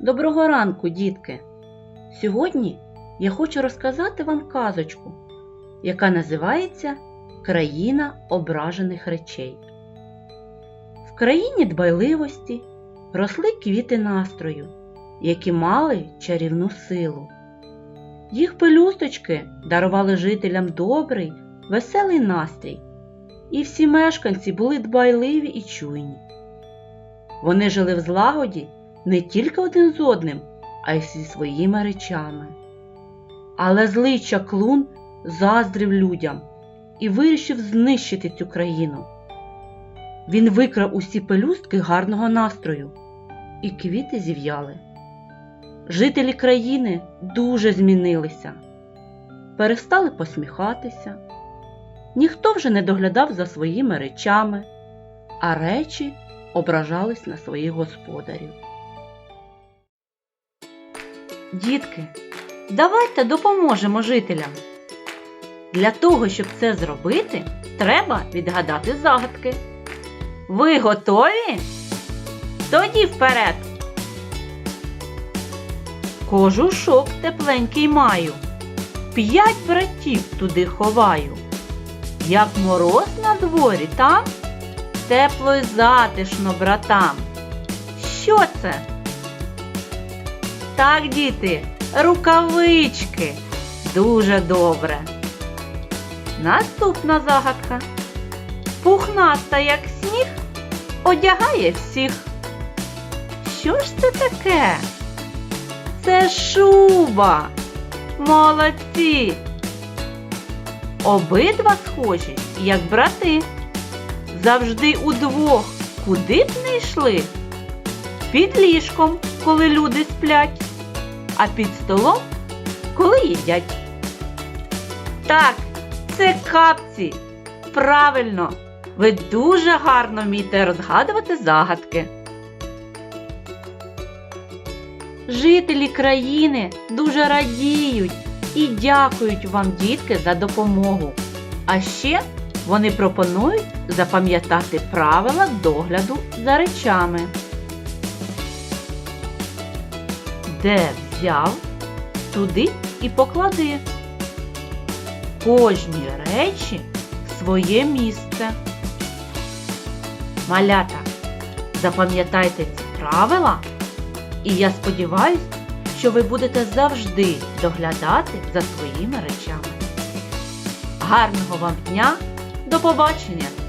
Доброго ранку, дітки! Сьогодні я хочу розказати вам казочку, яка називається Країна ображених речей. В країні дбайливості росли квіти настрою, які мали чарівну силу. Їх пелюсточки дарували жителям добрий, веселий настрій, і всі мешканці були дбайливі і чуйні. Вони жили в злагоді не тільки один з одним, а й зі своїми речами. Але злий чаклун заздрив людям і вирішив знищити цю країну. Він викрав усі пелюстки гарного настрою, і квіти зів'яли. Жителі країни дуже змінилися, перестали посміхатися. Ніхто вже не доглядав за своїми речами, а речі ображались на своїх господарів. Дітки, давайте допоможемо жителям. Для того, щоб це зробити, треба відгадати загадки. Ви готові? Тоді вперед. Кожушок тепленький маю, п'ять братів туди ховаю. Як мороз на дворі там, тепло й затишно братам. Що це? Так, діти, рукавички. Дуже добре. Наступна загадка. Пухнаста, як сніг, одягає всіх. Що ж це таке? Це шуба. Молодці. Обидва схожі, як брати. Завжди удвох, куди б не йшли. Під ліжком, коли люди сплять, а під столом, коли їдять. Так, це капці. Правильно, ви дуже гарно вмієте розгадувати загадки. Жителі країни дуже радіють і дякують вам, дітки, за допомогу. А ще вони пропонують запам'ятати правила догляду за речами. Де взяв, туди і поклади. Кожні речі своє місце. Малята, запам'ятайте ці правила, і я сподіваюся, що ви будете завжди доглядати за своїми речами. Гарного вам дня! До побачення!